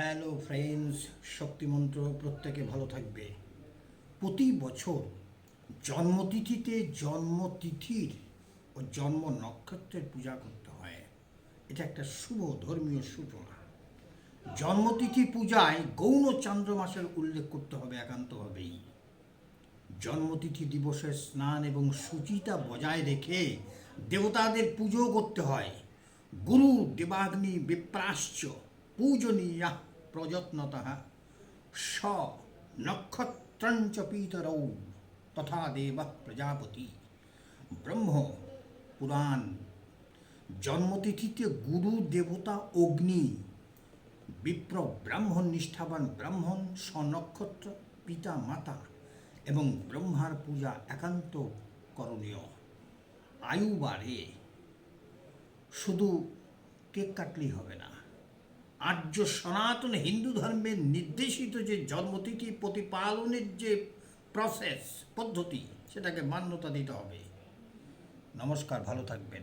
Hello friends শক্তিমন্ত্র প্রত্যেকে ভালো থাকবে। প্রতি বছর জন্মতিথিতে জন্মতিথির ও জন্ম নক্ষত্রের পূজা করতে হয়। এটা একটা শুভ ধর্মীয় সূচনা। জন্মতিথি পূজায় গৌণ চান্দ্র মাসের উল্লেখ করতে হবে একান্তভাবেই। জন্মতিথি দিবসের স্নান এবং সুচিতা বজায় রেখে দেবতাদের পুজো করতে হয়। গুরু দেবাগ্নি বিপ্রাশ্চ পূজনীয়া প্রযত্নতঃ স নক্ষত্রঞ্চ তথা দেব প্রজাপতি। ব্রহ্ম, পুরাণ। জন্মতিথিতে গুরু, দেবতা, অগ্নি। বিপ্র ব্রাহ্মণ, নিষ্ঠাবান ব্রাহ্মণ, স্বনক্ষত্র, পিতা, মাতা এবং ব্রহ্মার পূজা একান্ত করণীয়। আয়ু বাড়ে। শুধু কেক কাটলেই হবে না। আর্য সনাতন হিন্দু ধর্মের নির্দেশিত যে জন্মতিথি প্রতিপালনের যে প্রসেস পদ্ধতি, সেটাকে মান্যতা দিতে হবে। নমস্কার, ভালো থাকবেন।